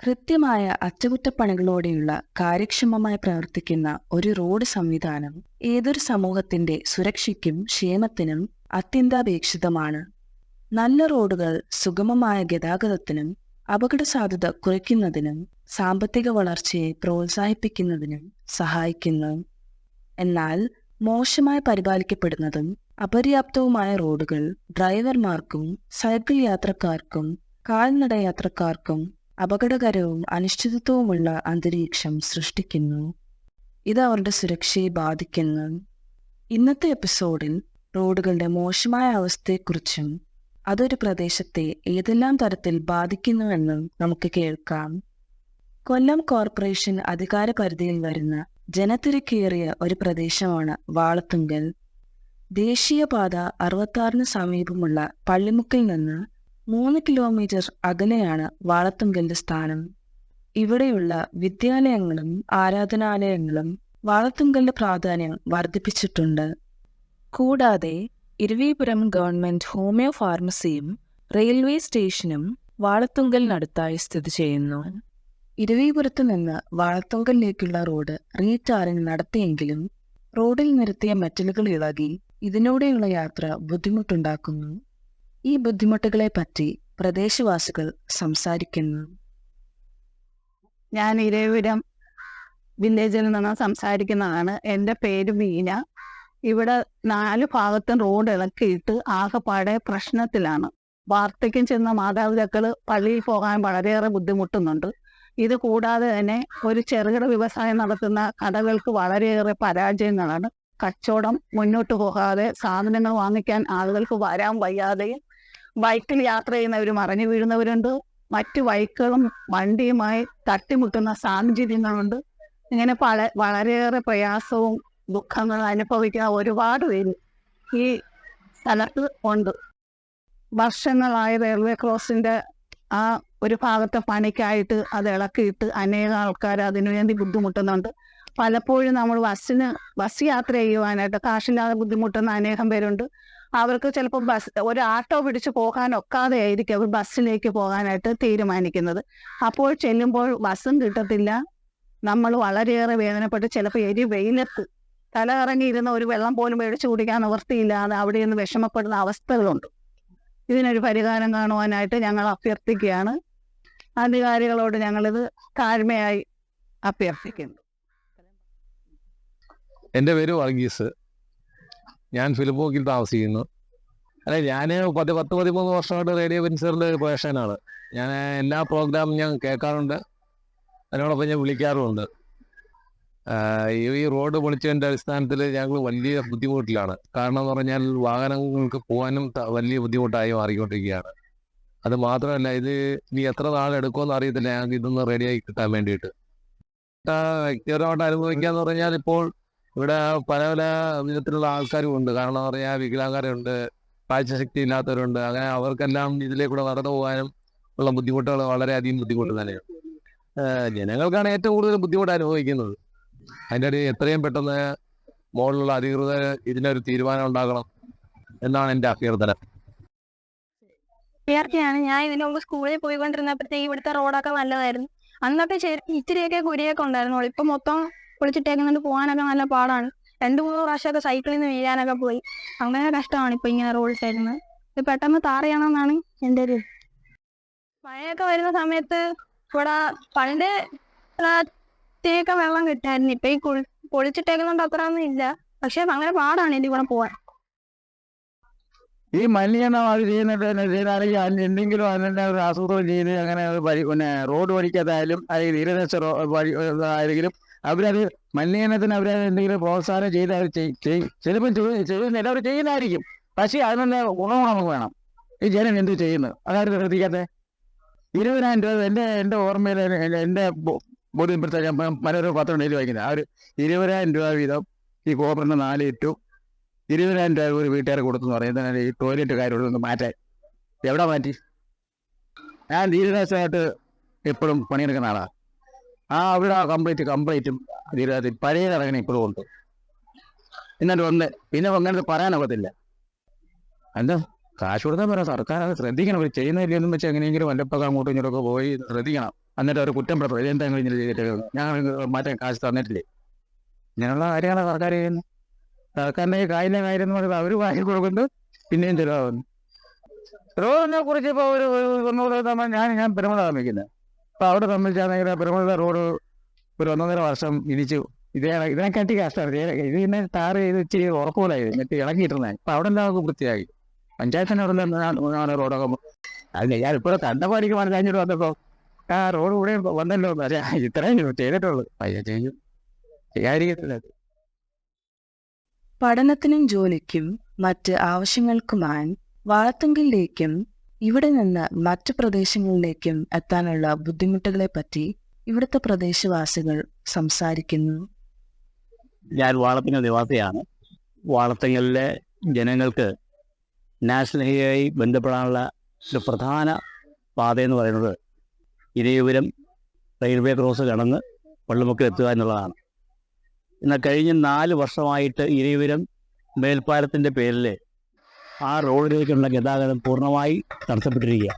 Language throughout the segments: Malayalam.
കൃത്യമായ അറ്റകുറ്റപ്പണികളോടെയുള്ള കാര്യക്ഷമമായി പ്രവർത്തിക്കുന്ന ഒരു റോഡ് സംവിധാനം ഏതൊരു സമൂഹത്തിന്റെ സുരക്ഷയ്ക്കും ക്ഷേമത്തിനും അത്യന്താപേക്ഷിതമാണ്. നല്ല റോഡുകൾ സുഗമമായ ഗതാഗതത്തിനും അപകട സാധ്യത കുറയ്ക്കുന്നതിനും സാമ്പത്തിക വളർച്ചയെ പ്രോത്സാഹിപ്പിക്കുന്നതിനും സഹായിക്കുന്നു. എന്നാൽ മോശമായി പരിപാലിക്കപ്പെടുന്നതും അപര്യാപ്തവുമായ റോഡുകൾ ഡ്രൈവർമാർക്കും സൈക്കിൾ യാത്രക്കാർക്കും കാൽനട യാത്രക്കാർക്കും അപകടകരവും അനിശ്ചിതത്വവുമുള്ള അന്തരീക്ഷം സൃഷ്ടിക്കുന്നു. ഇത് അവരുടെ സുരക്ഷയെ ബാധിക്കുന്നു. ഇന്നത്തെ എപ്പിസോഡിൽ റോഡുകളുടെ മോശമായ അവസ്ഥയെക്കുറിച്ചും അതൊരു പ്രദേശത്തെ ഏതെല്ലാം തരത്തിൽ ബാധിക്കുന്നുവെന്നും നമുക്ക് കേൾക്കാം. കൊല്ലം കോർപ്പറേഷൻ അധികാര പരിധിയിൽ വരുന്ന ജനത്തിരക്കേറിയ ഒരു പ്രദേശമാണ് വാളത്തുങ്കൽ. ദേശീയപാത അറുപത്താറിന് സമീപമുള്ള പള്ളിമുക്കിൽ നിന്ന് മൂന്ന് കിലോമീറ്റർ അകലെയാണ് വാളത്തുങ്കലിന്റെ സ്ഥാനം. ഇവിടെയുള്ള വിദ്യാലയങ്ങളും ആരാധനാലയങ്ങളും വാളത്തുങ്കലിന്റെ പ്രാധാന്യം വർദ്ധിപ്പിച്ചിട്ടുണ്ട്. കൂടാതെ ഇരവിപുരം ഗവൺമെന്റ് ഹോമിയോ ഫാർമസിയും റെയിൽവേ സ്റ്റേഷനും വാളത്തുങ്കലിനടുത്തായി സ്ഥിതി ചെയ്യുന്നു. ഇരുവീപുരത്തു നിന്ന് വാളത്തുങ്കലിലേക്കുള്ള റോഡ് റീടാറിംഗ് നടത്തിയെങ്കിലും റോഡിൽ നിരത്തിയ മെറ്റലുകൾ ഇളകി ഇതിനോടെയുള്ള യാത്ര ബുദ്ധിമുട്ടുണ്ടാക്കുന്നു. ഈ ബുദ്ധിമുട്ടുകളെ പറ്റി പ്രദേശവാസികൾ സംസാരിക്കുന്നു. ഞാൻ ഇരവിപുരം വില്ലേജിൽ നിന്ന് സംസാരിക്കുന്നതാണ്. എന്റെ പേര് വീന. ഇവിടെ നാല് ഭാഗത്തും റോഡ് ഇളക്കിയിട്ട് ആകെപ്പാടെ പ്രശ്നത്തിലാണ്. വാർദ്ധക്യം ചെന്ന മാതാപിതാക്കൾ പള്ളിയിൽ പോകാൻ വളരെയേറെ ബുദ്ധിമുട്ടുന്നുണ്ട്. ഇത് കൂടാതെ തന്നെ ഒരു ചെറുകിട വ്യവസായം നടത്തുന്ന കടകൾക്ക് വളരെയേറെ പരാജയങ്ങളാണ്. കച്ചവടം മുന്നോട്ട് പോകാതെ സാധനങ്ങൾ വാങ്ങിക്കാൻ ആളുകൾക്ക് വരാൻ വയ്യാതെയും ബൈക്കിൽ യാത്ര ചെയ്യുന്നവർ മറിഞ്ഞു വീഴുന്നവരുണ്ട്. മറ്റു ബൈക്കുകളും വണ്ടിയുമായി തട്ടിമുട്ടുന്ന സാഹചര്യങ്ങളുണ്ട്. ഇങ്ങനെ പല വളരെയേറെ പ്രയാസവും ദുഃഖങ്ങൾ അനുഭവിക്കുന്ന ഒരുപാട് പേര് ഈ സ്ഥലത്ത് ഉണ്ട്. വർഷങ്ങളായ റെയിൽവേ ക്രോസിന്റെ ആ ഒരു ഭാഗത്തെ പണിക്കായിട്ട് അത് ഇളക്കിയിട്ട് അനേക ആൾക്കാർ അതിനുവേണ്ടി ബുദ്ധിമുട്ടുന്നുണ്ട്. പലപ്പോഴും നമ്മൾ ബസ്സിന് ബസ് യാത്ര ചെയ്യുവാനായിട്ട് കാശില്ലാതെ ബുദ്ധിമുട്ടുന്ന അനേകം പേരുണ്ട്. അവർക്ക് ചിലപ്പോൾ ബസ് ഒരു ഓട്ടോ പിടിച്ച് പോകാനൊക്കാതെ ആയിരിക്കും അവർ ബസ്സിലേക്ക് പോകാനായിട്ട് തീരുമാനിക്കുന്നത്. അപ്പോൾ ചെല്ലുമ്പോൾ ബസ്സും കിട്ടത്തില്ല. നമ്മൾ വളരെയേറെ വേദനപ്പെട്ട് ചിലപ്പോൾ എരി വെയിലത്ത് തല ഇറങ്ങിയിരുന്ന ഒരു വെള്ളം പോലും മേടിച്ചു കുടിക്കാൻ നിവൃത്തിയില്ലാതെ അവിടെ നിന്ന് വിഷമപ്പെടുന്ന അവസ്ഥകളുണ്ട്. ഇതിനൊരു പരിഹാരം കാണുവാനായിട്ട് ഞങ്ങൾ അഭ്യർത്ഥിക്കുകയാണ്. അധികാരികളോട് ഞങ്ങളിത് താഴ്മയായി അഭ്യർത്ഥിക്കുന്നു. എന്റെ പേര് വർഗീസ്. ഞാൻ ഫിലിപ്പോക്കിൽ താമസിക്കുന്നു. അല്ല ഞാൻ പത്ത് പത്ത് പതിമൂന്ന് വർഷമായിട്ട് റേഡിയോ പെൻസറിൽ പേഷനാണ് ഞാൻ എല്ലാ പ്രോഗ്രാമും ഞാൻ കേൾക്കാറുണ്ട്. അതിനോടൊപ്പം ഞാൻ വിളിക്കാറുമുണ്ട്. ഈ റോഡ് പൊളിച്ചതിന്റെ അടിസ്ഥാനത്തിൽ ഞങ്ങൾ വലിയ ബുദ്ധിമുട്ടിലാണ്. കാരണം എന്ന് പറഞ്ഞാൽ വാഹനങ്ങൾക്ക് പോകാനും വലിയ ബുദ്ധിമുട്ടായി മാറിക്കൊണ്ടിരിക്കുകയാണ്. അത് മാത്രമല്ല ഇത് ഇനി എത്ര നാളെടുക്കുമെന്ന് അറിയത്തില്ല. ഞങ്ങൾക്ക് ഇതൊന്ന് റെഡിയായി കിട്ടാൻ വേണ്ടിയിട്ട്. വ്യക്തിപരമായിട്ട് അനുഭവിക്കാന്ന് പറഞ്ഞാൽ ഇപ്പോൾ ഇവിടെ പല പല വിധത്തിലുള്ള ആൾക്കാരും ഉണ്ട്. കാരണം പറയാ വികലാകാരുണ്ട് കാഴ്ചശക്തി ഇല്ലാത്തവരുണ്ട് അങ്ങനെ അവർക്കെല്ലാം ഇതിലേക്കൂടെ നടന്നു പോകാനും ഉള്ള ബുദ്ധിമുട്ടുകൾ വളരെയധികം ബുദ്ധിമുട്ട് തന്നെയാണ്. ജനങ്ങൾക്കാണ് ഏറ്റവും കൂടുതൽ ബുദ്ധിമുട്ട് അനുഭവിക്കുന്നത്. അതിന്റെ ഒരു എത്രയും പെട്ടെന്ന് മുകളിലുള്ള അധികൃതർ ഇതിനൊരു തീരുമാനം ഉണ്ടാക്കണം എന്നാണ് എന്റെ അഭ്യർത്ഥന. വിദ്യാർത്ഥിയാണ് ഞാൻ ഇതിനു മുമ്പ് സ്കൂളിൽ പോയിക്കൊണ്ടിരുന്നപ്പോഴത്തേക്ക് ഇവിടുത്തെ റോഡൊക്കെ നല്ലതായിരുന്നു. അന്നൊക്കെ ശരി ഇച്ചിരിയൊക്കെ കുരിയൊക്കെ ഉണ്ടായിരുന്നുള്ളൂ ഇപ്പൊ മൊത്തം പൊളിച്ചിട്ടേക്കുന്നുണ്ട് പോകാനൊക്കെ നല്ല പാടാണ്. രണ്ടു മൂന്ന് പ്രാവശ്യമൊക്കെ സൈക്കിളിൽ നിന്ന് വീഴാനൊക്കെ പോയി. അങ്ങനെ കഷ്ടമാണ് ഇപ്പൊ ഇങ്ങനെ റോഡ് സൈഡിൽ നിന്ന് ഇത് പെട്ടെന്ന് താറയണമെന്നാണ് എന്റെ ഒരു മഴയൊക്കെ വരുന്ന സമയത്ത് ഇവിടെ പണ്ട് പ്രത്യേക വെള്ളം കിട്ടായിരുന്നു. ഇപ്പൊ ഈ കുളി പൊളിച്ചിട്ടേക്കുന്നുണ്ട് അത്ര ഒന്നും ഇല്ല. പക്ഷെ അങ്ങനെ പാടാണ് എന്റെ കൂടെ പോവാൻ. ഈ മലിനീകരണം അത് ചെയ്യുന്നിട്ട് ആസൂത്രണം അങ്ങനെ പിന്നെ റോഡ് വഴിക്കത്തായാലും അല്ലെങ്കിൽ തീരദേശ വഴി ആയെങ്കിലും അവരത് മലിനീകരണത്തിന് അവർ എന്തെങ്കിലും പ്രോത്സാഹനം ചെയ്ത് അവർ ചിലപ്പോൾ ചെയ്യുന്നില്ല അവർ ചെയ്യുന്നതായിരിക്കും. പക്ഷേ അതിനുള്ള ഗുണം നമുക്ക് വേണം. ഈ ജനം എന്ത് ചെയ്യുന്നു? അതാരും ശ്രദ്ധിക്കാത്ത ഇരുപതിനായിരം രൂപ എന്റെ എന്റെ ഓർമ്മയിൽ എന്റെ ബോധ്യം ഞാൻ മനോരമ പത്രം ഡെയിലി വായിക്കുന്നത് ഒരു ഇരുപതിനായിരം രൂപ വീതം ഈ കോപ്പറിന് നാല് ഇട്ടു. ഇരുപതിനായിരം രൂപ ഒരു വീട്ടുകാരെ കൊടുത്തു പറയുന്നത് ഈ ടോയ്ലറ്റ് കാര്യങ്ങളൊന്ന് മാറ്റാൻ. എവിടെ മാറ്റി? ഞാൻ ധീരദേശമായിട്ട് എപ്പോഴും പണിയെടുക്കുന്ന ആളാണ് ആ അവിടെ കംപ്ലീറ്റ് കംപ്ലീറ്റും ധീരദേശ പഴയ ഇറങ്ങണ ഇപ്പോഴും ഉണ്ട്. എന്നിട്ട് ഒന്ന് പിന്നെ അങ്ങനത്തെ പറയാനൊക്കത്തില്ല എന്താ? കാശ് കൊടുത്താൽ പറയാം സർക്കാർ അത് ശ്രദ്ധിക്കണം. ഇവർ ചെയ്യുന്നില്ലെന്നും വെച്ച് എങ്ങനെയെങ്കിലും വല്ലപ്പൊക്കെ അങ്ങോട്ടും ഇങ്ങോട്ടൊക്കെ പോയി ശ്രദ്ധിക്കണം. എന്നിട്ട് അവർ കുറ്റം പറഞ്ഞു എന്താ ഇങ്ങനെ ചെയ്തിട്ട്? ഞങ്ങൾ മാറ്റാൻ കാശ് തന്നിട്ടില്ലേ? ഇങ്ങനെയുള്ള കാര്യങ്ങളാണ് സർക്കാർ ചെയ്യുന്നത് സർക്കാരിന്റെ കായിലെ കാര്യം എന്ന് പറയുന്നത് അവർ വാങ്ങി കൊടുക്കുന്നു പിന്നെയും ചിലവാകുന്നു. റോഡിനെ കുറിച്ച് ഇപ്പോൾ ഒരു ഒന്നുകൂടെ ഞാൻ ഞാൻ പെരുമള താമസിക്കുന്നത് അപ്പോൾ അവിടെ സംബന്ധിച്ചാണെങ്കിൽ പെരുമള റോഡ് ഒരു ഒന്നൊന്നര വർഷം ഇടിച്ചു. ഇതേ ഇതിനെക്കാട്ടി കഷ്ടമാണ് ഇത് പിന്നെ ടാർ ചെയ്ത് ഇച്ചിരി ഉറപ്പുകളായി എന്നിട്ട് ഇളക്കിയിട്ടുണ്ടായി അപ്പൊ അവിടെ എല്ലാം വൃത്തിയായി? പഞ്ചായത്തിന്റെ അവിടെ എല്ലാം റോഡൊക്കെ അത് ഞാൻ ഇപ്പോൾ കണ്ടപാടിക്ക് മനസ്സിലാഞ്ഞിട്ട് വന്നപ്പോൾ ആ റോഡ് കൂടെ വന്നല്ലോ ഇത്രയും ചെയ്തിട്ടുള്ളൂ. പയ്യ ചെയ്യും. ചെയ്യാതിരിക്കത്തില്ല പഠനത്തിനും ജോലിക്കും മറ്റ് ആവശ്യങ്ങൾക്കുമായി വാഴത്തുങ്കലിലേക്കും ഇവിടെ നിന്ന് മറ്റു പ്രദേശങ്ങളിലേക്കും എത്താനുള്ള ബുദ്ധിമുട്ടുകളെപ്പറ്റി ഇവിടുത്തെ പ്രദേശവാസികൾ സംസാരിക്കുന്നു. ഞാൻ വാളത്തിങ്ങൽ നിവാസിയാണ്. വാളത്തിങ്ങലിലെ ജനങ്ങൾക്ക് നാഷണൽ ഹൈവേയായി ബന്ധപ്പെടാനുള്ള ഒരു പ്രധാന പാത എന്ന് പറയുന്നത് ഇരയൂരം റെയിൽവേ ക്രോസ് കടന്ന് പള്ളിമുക്കിൽ എത്തുക എന്നുള്ളതാണ്. എന്നാൽ കഴിഞ്ഞ നാല് വർഷമായിട്ട് ഇരയൂരം മേൽപ്പാലത്തിന്റെ പേരിൽ ആ റോഡിലേക്കുള്ള ഗതാഗതം പൂർണമായി തടസ്സപ്പെട്ടിരിക്കുക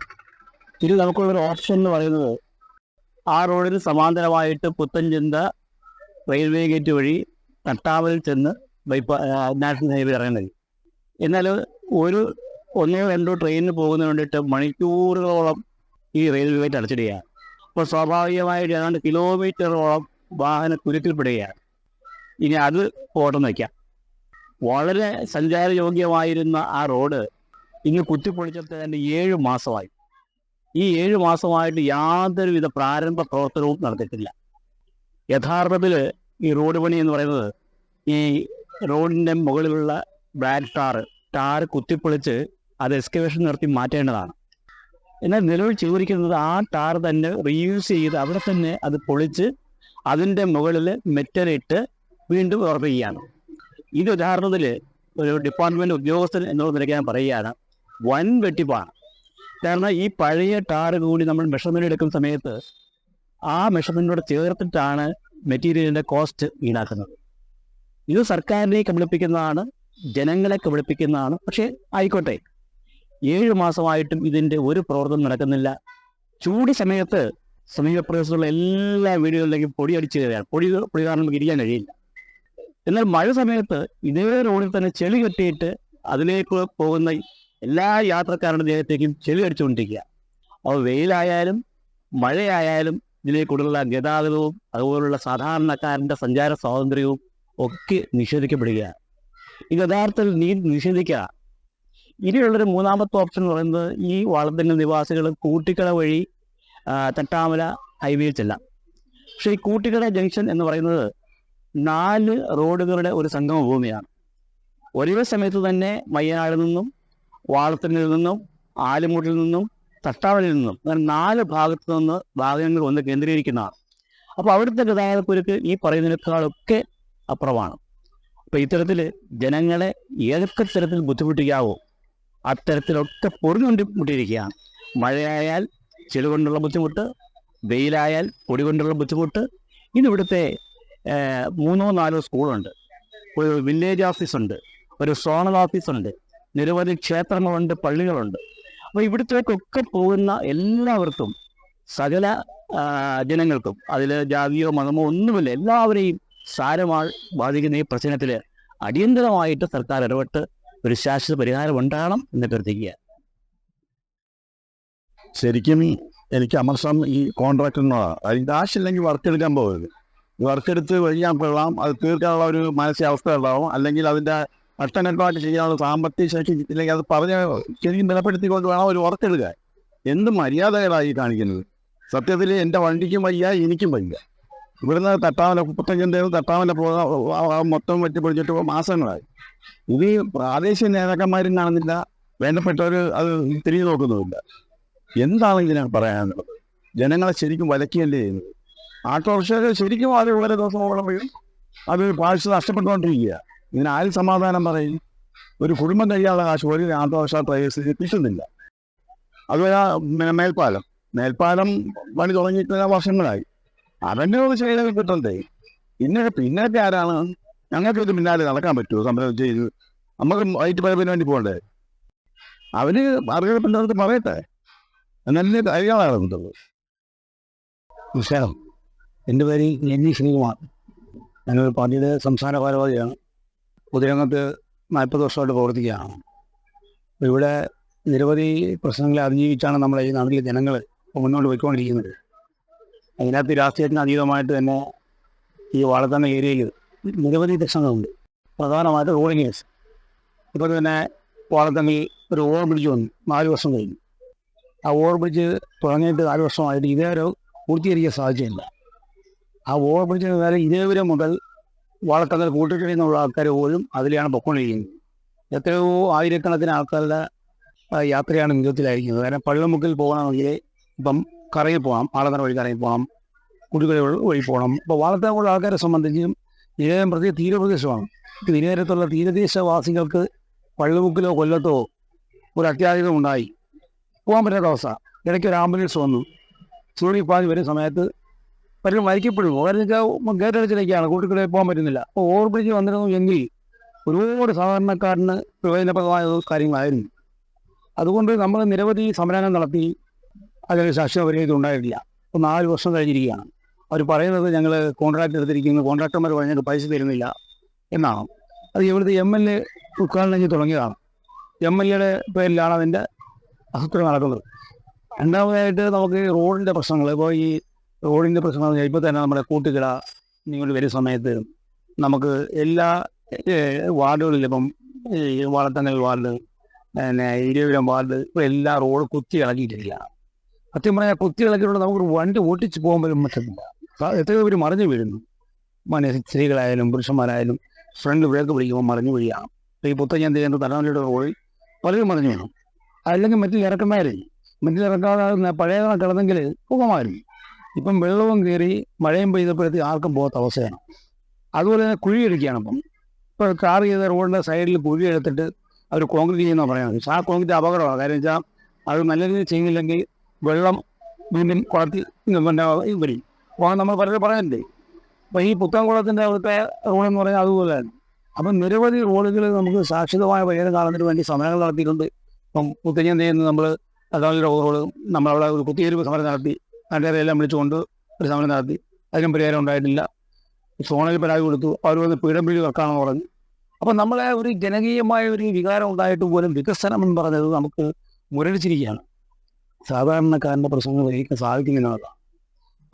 ഇനി നമുക്കുള്ളൊരു ഓപ്ഷൻ എന്ന് പറയുന്നത് ആ റോഡിന് സമാന്തരമായിട്ട് പുത്തൻചിന്ത റെയിൽവേ ഗേറ്റ് വഴി തട്ടാവലിൽ ചെന്ന് ബൈപ്പാ നാഷണൽ ഹൈവേ ഇറങ്ങുന്നത് എന്നാൽ ഒരു ഒന്നോ രണ്ടോ ട്രെയിനിന് പോകുന്നതിന് വേണ്ടിയിട്ട് മണിക്കൂറുകളോളം ഈ റെയിൽവേ ഗേറ്റ് അടച്ചിടുകയാണ്. അപ്പോൾ സ്വാഭാവികമായിട്ട് ഏതാണ്ട് കിലോമീറ്ററോളം വാഹന കുരുക്കിൽപ്പെടുകയാണ്. ഇനി അത് ഓട്ടം വയ്ക്കാം. വളരെ സഞ്ചാരയോഗ്യമായിരുന്ന ആ റോഡ് ഇങ്ങ് കുത്തിപ്പൊളിച്ചിട്ട് തന്നെ ഏഴ് മാസമായി. ഈ ഏഴ് മാസമായിട്ട് യാതൊരുവിധ പ്രാരംഭ പ്രവർത്തനവും നടത്തിയിട്ടില്ല യഥാർത്ഥത്തിൽ ഈ റോഡ് പണി എന്ന് പറയുന്നത് ഈ റോഡിന്റെ മുകളിലുള്ള ബ്ലാക്ക് ടാർ ടാർ കുത്തിപ്പൊളിച്ച് അത് എക്സ്കവേഷൻ നടത്തി മാറ്റേണ്ടതാണ്. എന്നാൽ നിലവിൽ ചോദിക്കുന്നത് ആ ടാർ തന്നെ റീയൂസ് ചെയ്ത് അവിടെ തന്നെ അത് പൊളിച്ച് അതിന്റെ മുകളിൽ മെറ്റലിട്ട് വീണ്ടും ഉറപ്പിക്കുകയാണ്. ഇത് ഉദാഹരണത്തിൽ ഒരു ഡിപ്പാർട്ട്മെന്റ് ഉദ്യോഗസ്ഥൻ എന്നുള്ള നിലയ്ക്ക് ഞാൻ പറയുകയാണ്. വൻ വെട്ടിപ്പാണ്. കാരണം ഈ പഴയ ടാർ കൂടി നമ്മൾ മെഷർമെന്റ് എടുക്കുന്ന സമയത്ത് ആ മെഷർമെന്റിനോട് ചേർത്തിട്ടാണ് മെറ്റീരിയലിന്റെ കോസ്റ്റ് ഈടാക്കുന്നത്. ഇത് സർക്കാരിനെ കബളിപ്പിക്കുന്നതാണ് ജനങ്ങളെ കബളിപ്പിക്കുന്നതാണ് പക്ഷേ ആയിക്കോട്ടെ. ഏഴ് മാസമായിട്ടും ഇതിന്റെ ഒരു പ്രവർത്തനം നടക്കുന്നില്ല. ചൂട് സമയത്ത് സമീപ പ്രദേശത്തുള്ള എല്ലാ വീടുകളിലേക്കും പൊടി അടിച്ചു കയറിയാണ് പൊടി പൊടി കാരണം നമുക്ക് ഇരിക്കാൻ കഴിയില്ല. എന്നാൽ മഴ സമയത്ത് ഇതേ റോഡിൽ തന്നെ ചെളി കെട്ടിയിട്ട് അതിലേക്ക് പോകുന്ന എല്ലാ യാത്രക്കാരുടെ ദേഹത്തേക്കും ചെളി അടിച്ചുകൊണ്ടിരിക്കുക. അപ്പോൾ വെയിലായാലും മഴയായാലും ഇതിലേക്കുള്ള ഗതാഗതവും അതുപോലുള്ള സാധാരണക്കാരന്റെ സഞ്ചാര സ്വാതന്ത്ര്യവും ഒക്കെ നിഷേധിക്കപ്പെടുകയാണ് ഇത് യഥാർത്ഥത്തിൽ നീ നിഷേധിക്കുക. ഇനിയുള്ളൊരു മൂന്നാമത്തെ ഓപ്ഷൻ എന്ന് പറയുന്നത് ഈ വളർത്തങ്ങൾ നിവാസികൾ കൂട്ടിക്കട വഴി തട്ടാമല ഹൈവേയിൽ ചെല്ലാം. പക്ഷേ ഈ കൂട്ടിക്കട ജംഗ്ഷൻ എന്ന് പറയുന്നത് നാല് റോഡുകളുടെ ഒരു സംഗമ ഭൂമിയാണ്. ഒരേ സമയത്ത് തന്നെ മയ്യനാടിൽ നിന്നും വാളത്തിനിൽ നിന്നും ആലുമൂട്ടിൽ നിന്നും തട്ടാവലിൽ നിന്നും അങ്ങനെ നാല് ഭാഗത്തു നിന്ന് വാഹനങ്ങൾ ഒന്ന് കേന്ദ്രീകരിക്കുന്നതാണ്. അപ്പോൾ അവിടുത്തെ ഗതാഗതക്കുരുക്ക് ഈ പറയുന്നതിനേക്കാളൊക്കെ അപ്പുറമാണ്. അപ്പോൾ ഇത്തരത്തിൽ ജനങ്ങളെ ഏതൊക്കെ തരത്തിൽ ബുദ്ധിമുട്ടിക്കാവോ അത്തരത്തിലൊക്കെ പൊറിഞ്ഞുകൊണ്ട് മുട്ടിയിരിക്കുകയാണ് മഴയായാൽ ചെളി കൊണ്ടുള്ള ബുദ്ധിമുട്ട് വെയിലായാൽ പൊടി കൊണ്ടുള്ള ബുദ്ധിമുട്ട് ഇന്നിവിടുത്തെ മൂന്നോ നാലോ സ്കൂളുണ്ട്. ഒരു വില്ലേജ് ഓഫീസുണ്ട് ഒരു സോണൽ ഓഫീസുണ്ട് നിരവധി ക്ഷേത്രങ്ങളുണ്ട് പള്ളികളുണ്ട്. അപ്പോൾ ഇവിടുത്തേക്കൊക്കെ പോകുന്ന എല്ലാവർക്കും സകല ജനങ്ങൾക്കും അതിൽ ജാതിയോ മതമോ ഒന്നുമില്ല എല്ലാവരെയും സാരമായി ബാധിക്കുന്ന ഈ പ്രശ്നത്തിൽ അടിയന്തരമായിട്ട് സർക്കാർ ഇടപെട്ട് ഒരു ശാശ്വത പരിഹാരം ഉണ്ടാകണം എന്ന് കരുതിക്കുക ശരിക്കും എനിക്ക് അമർസം ഈ കോൺട്രാക്ടറിനോടാണ് അതിന്റെ ആശില്ലെങ്കിൽ വർക്ക് എടുക്കാൻ പോകരുത് വർക്ക് കഴിഞ്ഞാൽ കൊള്ളാം. അത് തീർക്കാനുള്ള ഒരു മാനസികാവസ്ഥ ഉണ്ടാവും. അല്ലെങ്കിൽ അതിന്റെ അട്ടനറ്റമായിട്ട് ചെയ്യാനുള്ള സാമ്പത്തിക ശേഷി ഇല്ലെങ്കിൽ അത് പറഞ്ഞ് ശരിക്കും ബലപ്പെടുത്തിക്കൊണ്ട് വേണം ഒരു ഉറക്കെടുക്കുക എന്ത് മര്യാദകളായി കാണിക്കുന്നത്? സത്യത്തിൽ എന്റെ വണ്ടിക്കും വയ്യ എനിക്കും വയ്യ. ഇവിടുന്ന് തട്ടാമല മുപ്പത്തഞ്ചിന്റെ തട്ടാമല മൊത്തം വെട്ടി പൊളിച്ചിട്ട് മാസങ്ങളായി. ഇത് പ്രാദേശിക നേതാക്കന്മാരും കാണുന്നില്ല വേണ്ടപ്പെട്ടവർ അത് തിരിഞ്ഞു നോക്കുന്നുമില്ല. എന്താണ് ഇതിനകത്ത് പറയാനുള്ളത്? ജനങ്ങളെ ശരിക്കും വലക്കുകയല്ലേ ചെയ്യുന്നത്? ആട്ടോറിക്ഷ ശരിക്കും അത് വളരെ ദിവസം ഓടുമ്പോഴും അത് കാശ് നഷ്ടപ്പെട്ടുകൊണ്ടിരിക്കുക. ഇതിന് ആരും സമാധാനം പറയും? ഒരു കുടുംബം കഴിയാനുള്ള കാശ് ഒരു ആട്ടോറിക്ഷ ഡ്രൈവേഴ്സിന് കിട്ടുന്നില്ല. അതുപോലെ മേൽപ്പാലം. മേൽപ്പാലം പണി തുടങ്ങിയിട്ട് വർഷങ്ങളായി. അതന്നെ ഒരു ചെയ്ത് കിട്ടണ്ടേ? പിന്നെ പിന്നൊക്കെ ആരാണ്? ഞങ്ങൾക്ക് ഇത് പിന്നാലെ നടക്കാൻ പറ്റുമോ? സമരം ചെയ്ത് നമുക്ക് വൈറ്റ് പരപ്പിന് വേണ്ടി പോകണ്ടേ അവന് അറിയപ്പെട്ടവർക്ക് പറയട്ടെ. എന്നല്ലേ കാര്യങ്ങളാണ് നമസ്കാരം എന്റെ പേര് എൻ ശ്രീകുമാർ. ഞാനൊരു പാർട്ടിയുടെ സംസ്ഥാന ഭാരവാഹിയാണ്. പൊതുരംഗത്ത് നാൽപ്പത് വർഷമായിട്ട് പ്രവർത്തിക്കുകയാണ്. ഇവിടെ നിരവധി പ്രശ്നങ്ങളെ അതിജീവിച്ചാണ് നമ്മളെ ഈ നാട്ടിലെ ജനങ്ങൾ മുന്നോട്ട് പോയിക്കൊണ്ടിരിക്കുന്നത്. അതിനകത്ത് രാഷ്ട്രീയത്തിന് അതീതമായിട്ട് തന്നെ ഈ വാളത്തണ്ണ ഏരിയയിൽ നിരവധി പ്രശ്നങ്ങളുണ്ട്. പ്രധാനമായിട്ട് റോഡിങ് കേസ് ഇപ്പോൾ തന്നെ വാളത്തണ്ണിൽ ഒരു ഓവർ ബ്രിഡ്ജ് വന്നു. നാല് വർഷം കഴിഞ്ഞു. ആ ഓവർ ബ്രിഡ്ജ് തുടങ്ങിയിട്ട് നാല് വർഷമായിട്ട് ഇതേ ഒരു പൂർത്തീകരിക്കാൻ സാധിച്ചില്ല ആ ഓവർ ബ്രിഡ്ജിന് മേലെ ഇതേവരെ മുതൽ വാളത്തങ്ങൾ കൂട്ടിക്കഴിയിൽ നിന്നുള്ള ആൾക്കാർ പോലും അതിലാണ് പൊക്കൊണ്ടിരിക്കുന്നത്. എത്രയോ ആയിരക്കണക്കിന് ആൾക്കാരുടെ യാത്രയാണ് മികത്തിലായിരിക്കുന്നത് കാരണം പള്ളിമുക്കിൽ പോകണമെങ്കിൽ ഇപ്പം കറയിൽ പോകണം ആളത്തറ വഴി കറയിൽ പോകണം കുടികളി വഴി പോകണം. ഇപ്പോൾ വാളത്തറയുള്ള ആൾക്കാരെ സംബന്ധിച്ചും ഇതേം പ്രത്യേക തീരപ്രദേശമാണ്. തീരത്തുള്ള തീരദേശവാസികൾക്ക് പള്ളിമുക്കിലോ കൊല്ലത്തോ ഒരു അത്യാഹിതം ഉണ്ടായി. പോകാൻ പറ്റാത്ത അവസ്ഥ. ഇടയ്ക്ക് ഒരു ആംബുലൻസ് വന്നു. ചുഴലിപ്പാതി വരുന്ന സമയത്ത് പലരും മരിക്കപ്പെടും കാരണം ഗേറ്റ് ഗേറ്റടച്ചിലേക്കാണ് കൂട്ടിക്കൂടെ പോകാൻ പറ്റുന്നില്ല. അപ്പോൾ ഓവർ ബ്രിഡ്ജ് വന്നിരുന്നു എങ്കിൽ ഒരുപാട് സാധാരണക്കാരന് പ്രയോജനപ്രദമായ കാര്യങ്ങളായിരുന്നു. അതുകൊണ്ട് നമ്മൾ നിരവധി സമരങ്ങൾ നടത്തി അതിന് ശാശ്വത പരിഹരിത് ഉണ്ടായിട്ടില്ല ഇപ്പോൾ നാല് വർഷം കഴിഞ്ഞിരിക്കുകയാണ്. അവർ പറയുന്നത് ഞങ്ങൾ കോൺട്രാക്ട് എടുത്തിരിക്കുന്നു. കോൺട്രാക്ടർമാർ പറഞ്ഞത് പൈസ തരുന്നില്ല എന്നാണ്. അത് ഇവിടുത്തെ എം എൽ എ ഉദ്ഘാടനം ചെയ്ത് തുടങ്ങിയതാണ്. എം എൽ എയുടെ പേരിലാണ് അതിന്റെ അസത്വം നടക്കുന്നത്. രണ്ടാമതായിട്ട് നമുക്ക് റോഡിന്റെ പ്രശ്നങ്ങൾ. ഇപ്പോൾ ഈ റോഡിന്റെ പ്രശ്നം പറഞ്ഞാൽ ഇപ്പോൾ തന്നെ നമ്മുടെ കൂട്ടുകിട നിങ്ങൾ വരുന്ന സമയത്ത് നമുക്ക് എല്ലാ വാർഡുകളിലും ഇപ്പം തന്നെ വാർഡ് പിന്നെ ഇരുപുരം വാർഡ് ഇപ്പോൾ എല്ലാ റോഡ് കുത്തി ഇളകിയിട്ടില്ല. സത്യം പറഞ്ഞാൽ കുത്തി ഇളക്കിയിട്ട് നമുക്ക് വണ്ടി ഓട്ടിച്ച് പോകാൻ പോലും പറ്റത്തില്ല. എത്രയോ പേര് മറിഞ്ഞു വീഴുന്നു. മനസ്സ് സ്ത്രീകളായാലും പുരുഷന്മാരായാലും ഫ്രണ്ട് ബ്രേക്ക് പിടിക്കുമ്പോൾ മറിഞ്ഞു വീഴുകയാണ് ഈ പുത്തഞ്ഞാൻ എന്ന തലമുറയുടെ റോഡിൽ പലരും മറിഞ്ഞു വീണു. അല്ലെങ്കിൽ മറ്റിൽ ഇറക്കന്മാരില്ല മറ്റിൽ ഇറക്കാതെ പഴയ കിടന്നെങ്കിൽ സുഖമായിരുന്നു ഇപ്പം വെള്ളവും കയറി മഴയും പെയ്തപ്പോഴത്തേക്ക് ആർക്കും പോകാത്ത അവസ്ഥയാണ്. അതുപോലെ തന്നെ കുഴി എടുക്കുകയാണ് ഇപ്പം. ഇപ്പോൾ കാർ ചെയ്ത റോഡിന്റെ സൈഡിൽ കുഴി എടുത്തിട്ട് അവർ കോൺക്രീറ്റ് ചെയ്യുന്ന പറയുന്നത് ആ കോൺക്രീറ്റ് അപകടമാണ്. കാര്യം വെച്ചാൽ അത് നല്ല രീതിയിൽ ചെയ്യുന്നില്ലെങ്കിൽ വെള്ളം വീണ്ടും കുളത്തിൽ പിന്നെ വരും. അപ്പോൾ നമ്മൾ പലരും പറയാനില്ലേ അപ്പോൾ ഈ പുത്തൻകുളത്തിന്റെ അവിടുത്തെ റോഡെന്ന് പറഞ്ഞാൽ തന്നെ. അപ്പം നിരവധി റോഡുകൾ നമുക്ക് സാക്ഷിതമായ പരിഹാരം കാണുന്നതിന് വേണ്ടി സമരങ്ങൾ നടത്തിയിട്ടുണ്ട്. ഇപ്പം പുത്തഞ്ഞന്തയിൽ നിന്ന് നമ്മൾ അതായത് റോഡ് നമ്മളവിടെ ഒരു കുത്തിയേരുവ് സമരം നടത്തി. നാട്ടുകാരെല്ലാം വിളിച്ചുകൊണ്ട് ഒരു സമരം നടത്തി. അതിനും പരിഹാരം ഉണ്ടായിട്ടില്ല. ഫോണിൽ പരാതി കൊടുത്തു. അവർ വന്ന് പീഠം പിഴി വെക്കാണെന്ന് പറഞ്ഞു. അപ്പം നമ്മളെ ഒരു ജനകീയമായ ഒരു വികാരം ഉണ്ടായിട്ട് പോലും വികസനം എന്ന് പറഞ്ഞത് നമുക്ക് മുരടിച്ചിരിക്കുകയാണ്. സാധാരണക്കാരന്റെ പ്രശ്നങ്ങൾ പരിഹരിക്കാൻ സാധിക്കുമെന്നുള്ളതാണ്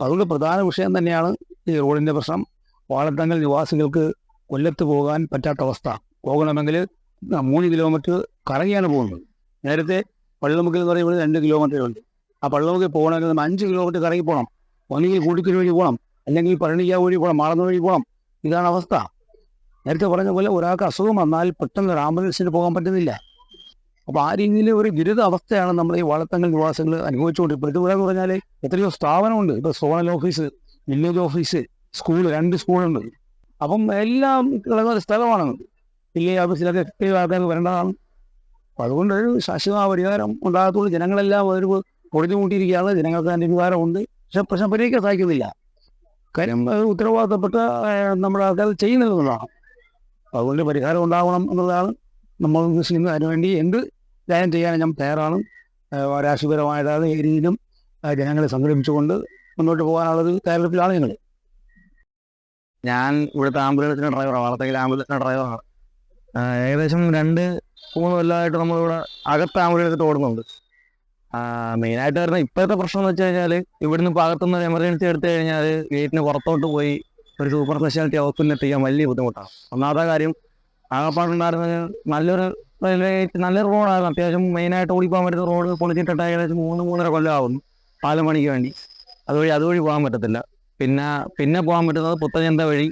അതുകൊണ്ട് പ്രധാന വിഷയം തന്നെയാണ് ഈ റോഡിന്റെ പ്രശ്നം. വാളത്തങ്ങൾ നിവാസികൾക്ക് കൊല്ലത്ത് പോകാൻ പറ്റാത്ത അവസ്ഥ. പോകണമെങ്കിൽ മൂന്ന് കിലോമീറ്റർ കറങ്ങിയാണ് പോകുന്നത്. നേരത്തെ പള്ളിമുക്കിൽ എന്ന് പറയുമ്പോൾ രണ്ട് കിലോമീറ്റർ ഉണ്ട്. ആ പള്ളിമുക്കിൽ പോകണമെങ്കിൽ അഞ്ച് കിലോമീറ്റർ കറങ്ങി പോകണം ഒന്നുകിൽ കൂട്ടിക്കൽ വഴി പോകണം അല്ലെങ്കിൽ പഴനിക്ക വഴി പോകണം മാളന്ന വഴി പോകണം ഇതാണ് അവസ്ഥ. നേരത്തെ പറഞ്ഞ പോലെ ഒരാൾക്ക് അസുഖം വന്നാൽ പെട്ടെന്ന് ഒരു ആംബുലൻസിന് പോകാൻ പറ്റുന്നില്ല. അപ്പോൾ ആ രീതിയിൽ ഒരു ദുരിത അവസ്ഥയാണ് നമ്മൾ ഈ വളത്തങ്ങൾ നിവാസങ്ങൾ അനുഭവിച്ചുകൊണ്ട് ഇപ്പോൾ ഇതുപോലെ പറഞ്ഞാൽ എത്രയോ സ്ഥാപനമുണ്ട്. ഇപ്പോൾ zonal office village office school രണ്ട് സ്കൂളുണ്ട്. അപ്പം എല്ലാം ഒരു സ്ഥലമാണ്. വില്ലേജ് ഓഫീസിലൊക്കെ എത്രയോ ആൾക്കാർക്ക് വരേണ്ടതാണ്. അപ്പം അതുകൊണ്ട് ശാശ്വത പരിഹാരം ഉണ്ടാകത്തുള്ളൂ. ജനങ്ങളെല്ലാം ഒരു പൊടിഞ്ഞു കൂട്ടിയിരിക്കുകയാണ് ജനങ്ങൾക്ക് അതിന്റെ വികാരമുണ്ട് പക്ഷെ പ്രശ്നം പരിഹരിക്കാൻ സാധിക്കുന്നില്ല. കാര്യം ഉത്തരവാദിത്തപ്പെട്ട നമ്മുടെ ആൾക്കാർ ചെയ്യുന്നതെന്നുള്ളതാണ് അപ്പോൾ അതുകൊണ്ട് പരിഹാരം ഉണ്ടാവണം എന്നുള്ളതാണ് നമ്മൾ ഉദ്ദേശിക്കുന്നത് അതിനുവേണ്ടി എന്ത് ന്യായം ചെയ്യാനും ഞാൻ തയ്യാറാണ്. ഈ രീതിയിലും ജനങ്ങളെ സംഘടിപ്പിച്ചുകൊണ്ട് മുന്നോട്ട് പോകാനുള്ളത് തയ്യാറെടുപ്പിലാണ് ഞങ്ങൾ. ഞാൻ ഇവിടുത്തെ ആംബുലൻസിന്റെ ഡ്രൈവറാണ് വളർത്തകിൽ ആംബുലൻസിന്റെ ഡ്രൈവറാണ്. ഏകദേശം രണ്ട് മൂന്ന് കൊല്ലമായിട്ട് നമ്മളിവിടെ അകത്ത് ആംബുലൻസ് ഓടുന്നുണ്ട്. മെയിനായിട്ട് വരുന്ന ഇപ്പോഴത്തെ പ്രശ്നം എന്ന് വെച്ച് കഴിഞ്ഞാൽ ഇവിടുന്ന് അകത്തുനിന്ന് എമർജൻസി എടുത്തു കഴിഞ്ഞാൽ വീട്ടിന് പുറത്തോട്ട് പോയി ഒരു സൂപ്പർ സ്പെഷ്യാലിറ്റി ഹോസ്പിറ്റലിൽ എത്തിക്കാൻ വലിയ ബുദ്ധിമുട്ടാണ്. ഒന്നാമത്തെ കാര്യം ആകപ്പാടുണ്ടായിരുന്നത് നല്ലൊരു നല്ലൊരു റോഡായിരുന്നു. അത്യാവശ്യം മെയിനായിട്ട് ഓടിപ്പോകാൻ പറ്റുന്ന റോഡ് പൊളിച്ചിട്ടിട്ട് ഏകദേശം മൂന്ന് മൂന്നര കൊല്ലമാകുന്നു പാലം പണിക്ക് വേണ്ടി. അതുവഴി അതുവഴി പോകാൻ പറ്റത്തില്ല. പിന്നെ പിന്നെ പോകാൻ പറ്റുന്നത് പുത്തചന്ത വഴി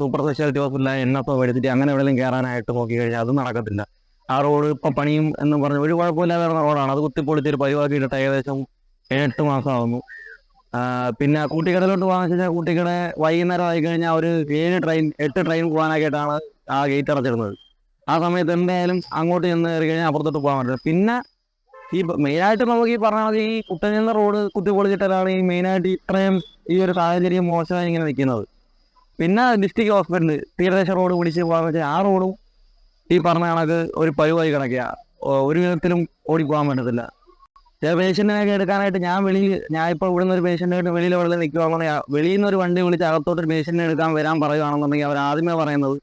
സൂപ്പർ സ്പെഷ്യാലിറ്റി ഹോസ്പിറ്റലിൽ എൻ എഫ് എടുത്തിട്ട് അങ്ങനെ എവിടെയെങ്കിലും കയറാനായിട്ട് നോക്കി കഴിഞ്ഞാൽ അത് നടക്കത്തില്ല. ആ റോഡ് ഇപ്പം പണിയും എന്ന് പറഞ്ഞ് ഒരു കുഴപ്പമില്ലാതെ വരുന്ന റോഡാണ്. അത് കുത്തിപ്പൊളിച്ചൊരു പരിപാടിയിട്ട് ഏകദേശം എട്ട് മാസമാകുന്നു പിന്നെ കൂട്ടിക്കടയിലോട്ട് പോകാൻ വെച്ചാൽ കൂട്ടിക്കട വൈകുന്നേരം ആയി കഴിഞ്ഞാൽ ഒരു ഏഴ് ട്രെയിൻ എട്ട് ട്രെയിൻ പോകാനായിട്ടാണ് ആ ഗേറ്റ് അടച്ചിരുന്നത് ആ സമയത്ത് എന്തായാലും അങ്ങോട്ട് ചെന്ന് കയറി കഴിഞ്ഞാൽ അപ്പുറത്തോട്ട് പോകാൻ പറ്റില്ല. പിന്നെ ഈ മെയിനായിട്ട് നമുക്ക് ഈ പറഞ്ഞാൽ ഈ കുട്ടഞ്ഞെന്ന റോഡ് കുത്തിപ്പൊളിച്ചിട്ടാണ് ഈ മെയിനായിട്ട് ഇത്രയും ഈ ഒരു സാഹചര്യം മോശമായി ഇങ്ങനെ നിൽക്കുന്നത്. പിന്നെ ഡിസ്ട്രിക്ട് ഹോസ്പിറ്റൽ തീരദേശ റോഡ് പിടിച്ച് പോകാൻ വെച്ചാൽ ആ റോഡും ഈ പറഞ്ഞ കണക്ക് ഒരു പരുവായി കണക്കുക ഒരു വിധത്തിലും ഓടിപ്പോകാൻ പറ്റത്തില്ല. ചില പേഷ്യന്റിനൊക്കെ എടുക്കാനായിട്ട് ഞാൻ വെളിയിൽ ഞാൻ ഇപ്പോൾ ഇവിടുന്ന് ഒരു പേഷ്യന്റായിട്ട് വെളിയിൽ വെള്ളം നിൽക്കുകയാണെന്നുണ്ടെങ്കിൽ വെളിയിൽ നിന്ന് ഒരു വണ്ടി വിളിച്ച് അകത്തോട്ട് ഒരു പേഷ്യന്റിനെ എടുക്കാൻ വരാൻ പറയുകയാണെന്നുണ്ടെങ്കിൽ അവർ ആദ്യമേ പറയുന്നത്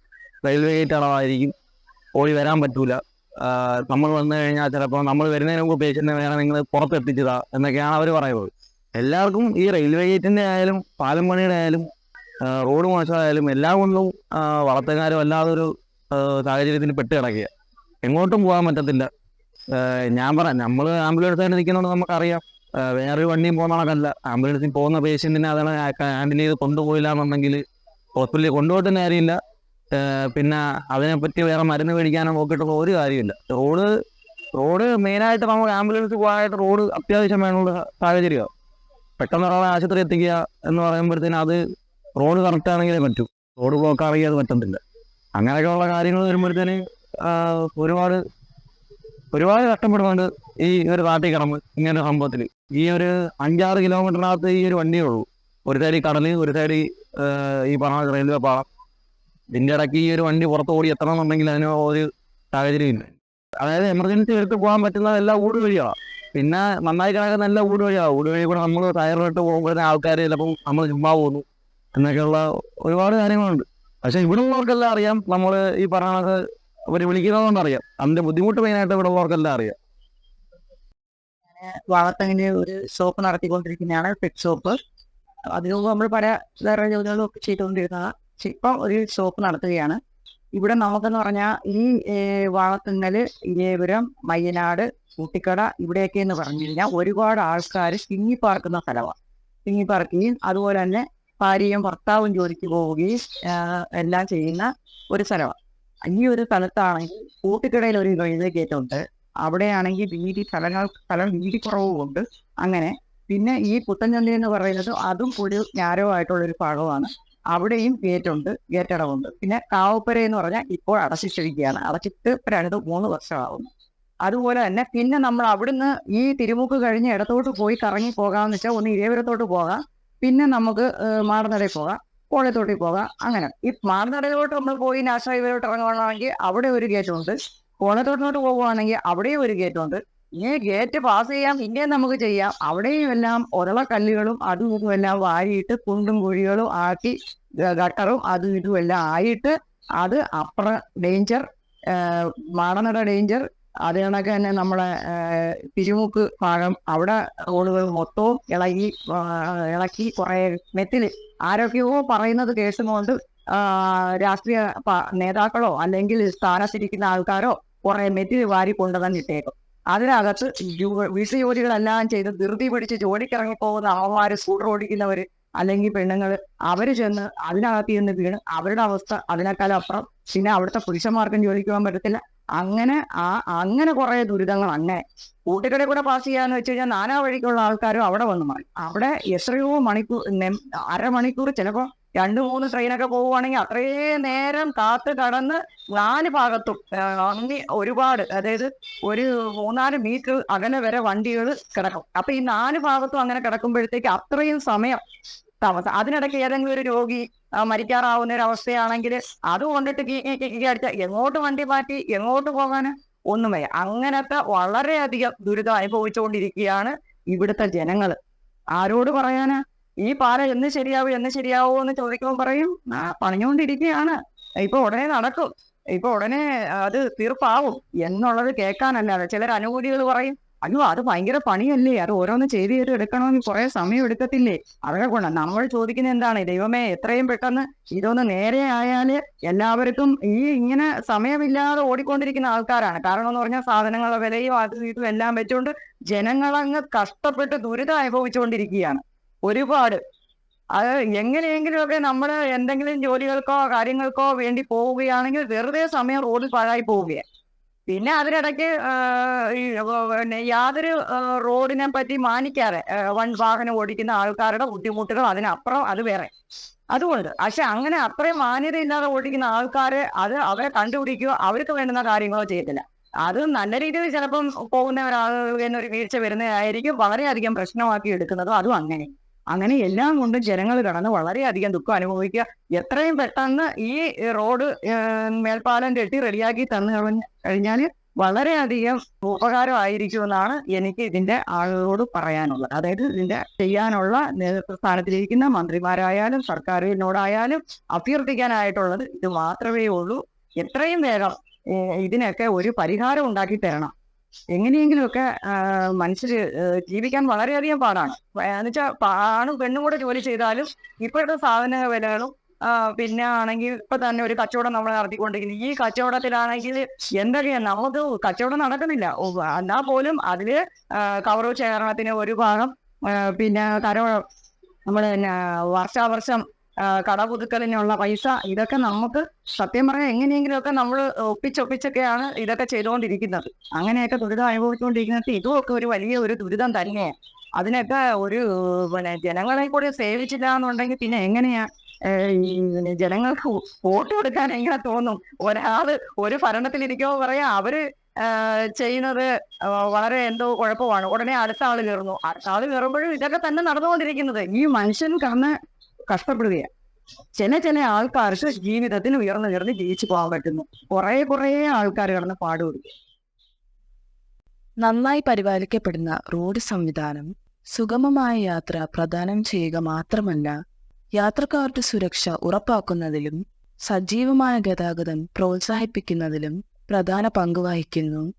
റെയിൽവേ ഗേറ്റ് അളവായിരിക്കും ഓടി വരാൻ പറ്റൂല. നമ്മൾ വന്നു കഴിഞ്ഞാൽ ചിലപ്പോൾ നമ്മൾ വരുന്നതിന് മുമ്പ് പേഷ്യന്റിനെ വേറെ നിങ്ങൾ പുറത്തെത്തിച്ചതാ എന്നൊക്കെയാണ് അവർ പറയുന്നത്. എല്ലാവർക്കും ഈ റെയിൽവേ ഗേറ്റിന്റെ ആയാലും പാലം പണിയുടെ ആയാലും റോഡ് മോശമായാലും എല്ലാം കൊണ്ടും വളർത്തുകാരും അല്ലാതൊരു ആഹ് സാഹചര്യത്തിൽ പെട്ട് കിടക്കുക. എങ്ങോട്ടും പോകാൻ പറ്റത്തില്ല. ഞാൻ പറയാം നമ്മൾ ആംബുലൻസ് തന്നെ നിൽക്കുന്നതുകൊണ്ട് നമുക്കറിയാം. വേറൊരു വണ്ടിയും പോകുന്ന കണക്കല്ല. ആംബുലൻസിൽ പോകുന്ന പേഷ്യന്റിനെ അതാണ് ഹാൻഡിൽ ചെയ്ത് കൊണ്ടുപോയില്ല എന്നുണ്ടെങ്കിൽ ഹോസ്പിറ്റലിൽ കൊണ്ടുപോയിട്ട് കാര്യമില്ല. പിന്നെ അതിനെപ്പറ്റി വേറെ മരുന്ന് മേടിക്കാനോ നോക്കിയിട്ടുള്ള ഒരു കാര്യമില്ല. റോഡ് റോഡ് മെയിനായിട്ട് നമുക്ക് ആംബുലൻസ് പോകാനായിട്ട് റോഡ് അത്യാവശ്യം വേണമുള്ള സാഹചര്യമാണ്. പെട്ടെന്ന് ഒരാളെ ആശുപത്രി എത്തിക്കുക എന്ന് പറയുമ്പോഴത്തേനും അത് റോഡ് കറക്റ്റ് ആണെങ്കിലേ പറ്റൂ. റോഡ് ബ്ലോക്ക് ആണെങ്കിൽ അത് പറ്റത്തില്ല. അങ്ങനെയൊക്കെയുള്ള കാര്യങ്ങൾ വരുമ്പോഴത്തേന് ഒരുപാട് ഒരുപാട് കഷ്ടപ്പെടുന്നുണ്ട് ഈ ഒരു നാട്ടിൽ കിടന്ന് ഇങ്ങനെ ഒരു സംഭവത്തിൽ ഈ ഒരു അഞ്ചാറ് കിലോമീറ്ററിനകത്ത് ഈ ഒരു വണ്ടിയേ ഉള്ളൂ. ഒരു സൈഡ് കടൽ ഒരു സൈഡ് ഈ പറഞ്ഞ റെയിൽവേ പാളം. ഇതിന്റെ ഇടയ്ക്ക് ഈ ഒരു വണ്ടി പുറത്ത് ഓടി എത്തണം എന്നുണ്ടെങ്കിൽ അതിന് ഒരു സാഹചര്യം ഇല്ല അതായത് എമർജൻസി എടുത്ത് പോകാൻ പറ്റുന്ന എല്ലാ ഊട് വഴിയാണ് പിന്നെ നന്നായി കിടക്കുന്ന നല്ല ഊട് വഴിയാണ് ഊട് വഴി കൂടെ നമ്മൾ ടയറിലിട്ട് പോകുമ്പോഴത്തേന് ആൾക്കാർ ചിലപ്പോൾ നമ്മൾ ചുമ്മാ പോകുന്നു. എന്നൊക്കെയുള്ള ഒരുപാട് കാര്യങ്ങളുണ്ട്. പക്ഷെ ഇവിടെ ഉള്ളവർക്കെല്ലാം അറിയാം. നമ്മൾ ഈ പറയണത് അവർ വിളിക്കുന്നതുകൊണ്ട് അറിയാം അതിന്റെ ബുദ്ധിമുട്ട് മെയിനായിട്ട് ഇവിടെ ഉള്ളവർക്കെല്ലാം അറിയാം. വളർത്തങ്ങനെ ഒരു ഷോപ്പ് നടത്തിക്കൊണ്ടിരിക്കുന്നതാണ് പെറ്റ് ഷോപ്പ് അതിനു നമ്മൾ പല വേറെ ജോലികളും ഒക്കെ ചെയ്തുകൊണ്ടിരുന്നതാണ് പക്ഷെ ഇപ്പം ഒരു ഷോപ്പ് നടത്തുകയാണ്. ഇവിടെ നമുക്കെന്ന് പറഞ്ഞാൽ ഈ വാളത്തുങ്ങൽ ഇരേപുരം മയ്യനാട് കൂട്ടിക്കട ഇവിടെയൊക്കെ എന്ന് പറഞ്ഞു കഴിഞ്ഞാൽ ഒരുപാട് ആൾക്കാർ തിങ്ങിപ്പാർക്കുന്ന സ്ഥലമാണ് തിങ്ങിപ്പാർക്കുകയും അതുപോലെ തന്നെ ഭാര്യയും ഭർത്താവും ജോലിക്ക് പോവുകയും എല്ലാം ചെയ്യുന്ന ഒരു സ്ഥലമാണ് ഈ ഒരു സ്ഥലത്താണെങ്കിൽ കൂട്ടിക്കടയിൽ ഒരു റെയിൽവേ ഗേറ്റ് ഉണ്ട്. അവിടെയാണെങ്കിൽ വീതി സ്ഥലങ്ങൾ സ്ഥലം വീതി കുറവുമുണ്ട് അങ്ങനെ പിന്നെ ഈ പുത്തഞ്ചന്തി എന്ന് പറയുന്നത് അതും ഒരു ഞാരോ ആയിട്ടുള്ള ഒരു ഭാഗമാണ്. അവിടെയും ഗേറ്റ് ഉണ്ട് ഗേറ്റ് അടവുണ്ട് പിന്നെ കാവപ്പര എന്ന് പറഞ്ഞാൽ ഇപ്പോൾ അടച്ചിട്ടിരിക്കുകയാണ്. അടച്ചിട്ട് രണ്ട് മൂന്ന് വർഷമാവുന്നു. അതുപോലെ തന്നെ പിന്നെ നമ്മൾ അവിടുന്ന് ഈ തിരുമുക്ക് കഴിഞ്ഞ് ഇടത്തോട്ട് പോയി കറങ്ങി പോകാമെന്ന് വെച്ചാൽ ഒന്ന് ഇരേപുരത്തോട്ട് പോകാം. പിന്നെ നമുക്ക് ഏഹ്, മാടനടയിൽ പോകാം കോളത്തോട്ടിൽ പോകാം അങ്ങനെ. ഈ മാടനടയിലോട്ട് നമ്മൾ പോയി ഹൈവേയിലോട്ട് ഇറങ്ങുകയാണെങ്കിൽ അവിടെ ഒരു ഗേറ്റ് ഉണ്ട്. കോളത്തോട്ടിലോട്ട് പോകുകയാണെങ്കിൽ അവിടെയും ഒരു ഗേറ്റ് ഉണ്ട്. ഈ ഗേറ്റ് പാസ് ചെയ്യാം പിന്നെ നമുക്ക് ചെയ്യാം. അവിടെയും എല്ലാം ഉരുളക്കല്ലുകളും അതും ഇതും എല്ലാം വാരിയിട്ട് കുണ്ടും കുഴികളും ആക്കി ഗട്ടറും അതും ഇതും എല്ലാം ആയിട്ട് അത് അപ്പുറ ഡേഞ്ചർ മാടനട ഡേഞ്ചർ അത് കണക്ക് തന്നെ നമ്മളെ ഏഹ്, തിരുമുക്ക് ഭാഗം അവിടെ റോഡുകൾ മൊത്തവും ഇളകി ഇളക്കി കുറെ മെറ്റിൽ ആരൊക്കെയോ പറയുന്നത് കേൾക്കുന്നതുകൊണ്ട് രാഷ്ട്രീയ നേതാക്കളോ അല്ലെങ്കിൽ സ്ഥാനത്തിരിക്കുന്ന ആൾക്കാരോ കുറെ മെറ്റിൽ വാരി കൊണ്ടുതന്നെ ഇട്ടേക്കും. അതിനകത്ത് വീട്ടുജോലികളെല്ലാം ചെയ്ത് ധൃതി പിടിച്ച് ജോലിക്കിറങ്ങി പോകുന്ന അമ്മമാര് സ്കൂട്ടർ ഓടിക്കുന്നവര് അല്ലെങ്കിൽ പെണ്ണുങ്ങൾ അവർ ചെന്ന് അതിനകത്ത് ചെന്ന് വീണ് അവരുടെ അവസ്ഥ അതിനേക്കാളും അപ്പുറം പിന്നെ അവിടുത്തെ പുരുഷന്മാർക്കും ജോലിക്ക് പോകാൻ പറ്റത്തില്ല. അങ്ങനെ ആ അങ്ങനെ കുറെ ദുരിതങ്ങൾ അങ്ങനെ കൂട്ടുകടെ കൂടെ പാസ് ചെയ്യാന്ന് വെച്ച് കഴിഞ്ഞാൽ നാനാ വഴിക്കുള്ള ആൾക്കാരും അവിടെ വന്ന് മാറി. അവിടെ എത്രയോ മണിക്കൂർ അരമണിക്കൂർ ചിലപ്പോ രണ്ട് മൂന്ന് ട്രെയിനൊക്കെ പോവുകയാണെങ്കിൽ അത്രയും നേരം കാത്ത് കടന്ന് നാല് ഭാഗത്തും അങ്ങി ഒരുപാട് അതായത് ഒരു മൂന്നാൽ മീറ്റർ അകലെ വരെ വണ്ടികൾ കിടക്കും. അപ്പൊ ഈ നാല് ഭാഗത്തും അങ്ങനെ കിടക്കുമ്പോഴത്തേക്ക് അത്രയും സമയം താമസം. അതിനിടയ്ക്ക് ഏതെങ്കിലും ഒരു രോഗി മരിക്കാറാവുന്ന ഒരു അവസ്ഥയാണെങ്കിൽ അത് കൊണ്ടിട്ട് അടിച്ച എങ്ങോട്ട് വണ്ടി മാറ്റി എങ്ങോട്ട് പോകാന്? ഒന്നും വയ്യ. അങ്ങനത്തെ വളരെയധികം ദുരിതം അനുഭവിച്ചുകൊണ്ടിരിക്കുകയാണ് ഇവിടുത്തെ ജനങ്ങൾ ആരോട് പറയാന്? ഈ പാലം എന്ന് ശരിയാവും എന്ന് ശരിയാവോ എന്ന് ചോദിക്കുമ്പോൾ പറയും ആ പണിഞ്ഞുകൊണ്ടിരിക്കുകയാണ് ഇപ്പൊ ഉടനെ നടക്കും. ഇപ്പൊ ഉടനെ അത് തീർപ്പാവും. എന്നുള്ളത് കേൾക്കാനല്ലാതെ ചിലർ അനുകൂലികൾ പറയും അയ്യോ അത് ഭയങ്കര പണിയല്ലേ? അത് ഓരോന്ന് ചെയ്ത് ചെയ്ത് എടുക്കണമെങ്കിൽ കുറെ സമയം എടുക്കത്തില്ലേ? അതൊക്കെ കൊണ്ട് നമ്മൾ ചോദിക്കുന്ന എന്താണ്? ദൈവമേ എത്രയും പെട്ടെന്ന് ഇതൊന്ന് നേരെ ആയാൽ എല്ലാവർക്കും ഈ ഇങ്ങനെ സമയമില്ലാതെ ഓടിക്കൊണ്ടിരിക്കുന്ന ആൾക്കാരാണ്. കാരണം എന്ന് പറഞ്ഞാൽ സാധനങ്ങളുടെ വിലയും അതും ഇതും എല്ലാം വെച്ചുകൊണ്ട് ജനങ്ങളങ്ങ് കഷ്ടപ്പെട്ട് ദുരിതം അനുഭവിച്ചുകൊണ്ടിരിക്കുകയാണ്. ഒരുപാട്. അത് എങ്ങനെയെങ്കിലുമൊക്കെ നമ്മൾ എന്തെങ്കിലും ജോലികൾക്കോ കാര്യങ്ങൾക്കോ വേണ്ടി പോവുകയാണെങ്കിൽ വെറുതെ സമയം റോഡിൽ പാഴായി പോവുകയാണ്. പിന്നെ അതിനിടയ്ക്ക് പിന്നെ യാതൊരു റോഡിനെ പറ്റി മാനിക്കാതെ വൺ വാഹനം ഓടിക്കുന്ന ആൾക്കാരുടെ ബുദ്ധിമുട്ടുകൾ അതിനപ്പുറം അത് വേറെ. അതുകൊണ്ട് പക്ഷെ അങ്ങനെ അത്രയും മാന്യതയില്ലാതെ ഓടിക്കുന്ന ആൾക്കാരെ അത് അവരെ കണ്ടുപിടിക്കുകയോ അവർക്ക് വേണ്ടുന്ന കാര്യങ്ങളോ ചെയ്യത്തില്ല. അത് നല്ല രീതിയിൽ ചിലപ്പം പോകുന്ന ഒരാൾ എന്നൊരു വീഴ്ച വരുന്നതായിരിക്കും വളരെയധികം പ്രശ്നമാക്കി എടുക്കുന്നതും അതും അങ്ങനെ. അങ്ങനെ എല്ലാം കൊണ്ടും ജനങ്ങൾ കടന്ന് വളരെയധികം ദുഃഖം അനുഭവിക്കുക. എത്രയും പെട്ടെന്ന് ഈ റോഡ് മേൽപ്പാലം കെട്ടി റെഡിയാക്കി തന്നു കഴിഞ്ഞാൽ വളരെയധികം ഉപകാരമായിരിക്കുമെന്നാണ് എനിക്ക് ഇതിന്റെ ആളുകളോട് പറയാനുള്ളത്. അതായത് ഇതിന്റെ ചെയ്യാനുള്ള നേതൃത്വ സ്ഥാനത്തിലിരിക്കുന്ന മന്ത്രിമാരായാലും സർക്കാരിനോടായാലും അഭ്യർത്ഥിക്കാനായിട്ടുള്ളത് ഇത് മാത്രമേ ഉള്ളൂ. എത്രയും വേഗം ഇതിനൊക്കെ ഒരു പരിഹാരം ഉണ്ടാക്കി തരണം. എങ്ങനെയെങ്കിലുമൊക്കെ മനുഷ്യർ ജീവിക്കാൻ വളരെയധികം പാടാണ്. എന്നുവെച്ചാൽ ആണും പെണ്ണും കൂടെ ജോലി ചെയ്താലും ഇപ്പോഴത്തെ സാധന വിലകളും പിന്നെ ആണെങ്കിൽ ഇപ്പൊ തന്നെ ഒരു കച്ചവടം നമ്മൾ നടത്തിക്കൊണ്ടിരിക്കുന്നത് ഈ കച്ചവടത്തിലാണെങ്കിൽ എന്തൊക്കെയാ? നമുക്ക് കച്ചവടം നടക്കുന്നില്ല. എന്നാ പോലും അതിൽ കവറു ശേഖരണത്തിന് ഒരു ഭാഗം പിന്നെ കര നമ്മൾ വർഷാവർഷം കടപുതുക്കലിനുള്ള പൈസ ഇതൊക്കെ നമുക്ക് സത്യം പറയാൻ എങ്ങനെയെങ്കിലുമൊക്കെ നമ്മൾ ഒപ്പിച്ചൊപ്പിച്ചൊക്കെയാണ് ഇതൊക്കെ ചെയ്തുകൊണ്ടിരിക്കുന്നത് അങ്ങനെയൊക്കെ ദുരിതം അനുഭവിച്ചുകൊണ്ടിരിക്കുന്നത് ഇതുമൊക്കെ ഒരു വലിയ ഒരു ദുരിതം തന്നെയാണ് അതിനൊക്കെ ഒരു പിന്നെ ജനങ്ങളെ കൂടി സേവിച്ചില്ല എന്നുണ്ടെങ്കിൽ പിന്നെ എങ്ങനെയാ? ജനങ്ങൾക്ക് വോട്ട് കൊടുക്കാൻ എങ്ങനെ തോന്നും? ഒരാൾ ഒരു ഭരണത്തിൽ ഭരണത്തിലിരിക്കുമ്പോൾ പറയാ അവർ ചെയ്യുന്നത് വളരെ എന്തോ കുഴപ്പമാണ്. ഉടനെ അടുത്ത ആൾ കയറുന്നു. അടുത്ത ആൾ കയറുമ്പോഴും ഇതൊക്കെ തന്നെ നടന്നുകൊണ്ടിരിക്കുന്നത്. ഈ മനുഷ്യൻ കടന്ന് കഷ്ടപ്പെടുകയാണ് ചില ചില ആൾക്കാർക്ക് ജീവിതത്തിൽ ഉയർന്നു ഉയർന്ന് ജീവിച്ചു പോകാൻ പറ്റുന്നു. കുറെ കുറെ ആൾക്കാർ കിടന്ന് പാടുപിടിക്കും നന്നായി പരിപാലിക്കപ്പെടുന്ന റോഡ് സംവിധാനം സുഗമമായ യാത്ര പ്രദാനം ചെയ്യുക മാത്രമല്ല യാത്രക്കാരുടെ സുരക്ഷ ഉറപ്പാക്കുന്നതിലും സജീവമായ ഗതാഗതം പ്രോത്സാഹിപ്പിക്കുന്നതിലും പ്രധാന പങ്ക് വഹിക്കുന്നു.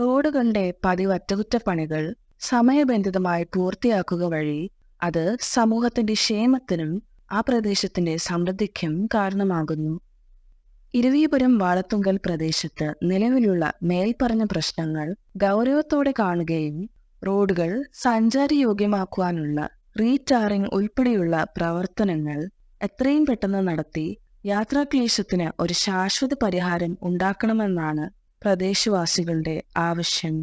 റോഡുകളുടെ പതിവ് അറ്റകുറ്റപ്പണികൾ സമയബന്ധിതമായി പൂർത്തിയാക്കുക വഴി അത് സമൂഹത്തിന്റെ ക്ഷേമത്തിനും ആ പ്രദേശത്തിന്റെ സമൃദ്ധിക്കും കാരണമാകുന്നു. ഇരവിപുരം വാളത്തുങ്കൽ പ്രദേശത്ത് നിലവിലുള്ള മേൽപ്പറഞ്ഞ പ്രശ്നങ്ങൾ ഗൗരവത്തോടെ കാണുകയും റോഡുകൾ സഞ്ചാരയോഗ്യമാക്കുവാനുള്ള റീടാറിംഗ് ഉൾപ്പെടെയുള്ള പ്രവർത്തനങ്ങൾ എത്രയും പെട്ടെന്ന് നടത്തി യാത്രാക്ലേശത്തിന് ഒരു ശാശ്വത പരിഹാരം ഉണ്ടാക്കണമെന്നാണ് പ്രദേശവാസികളുടെ ആവശ്യം.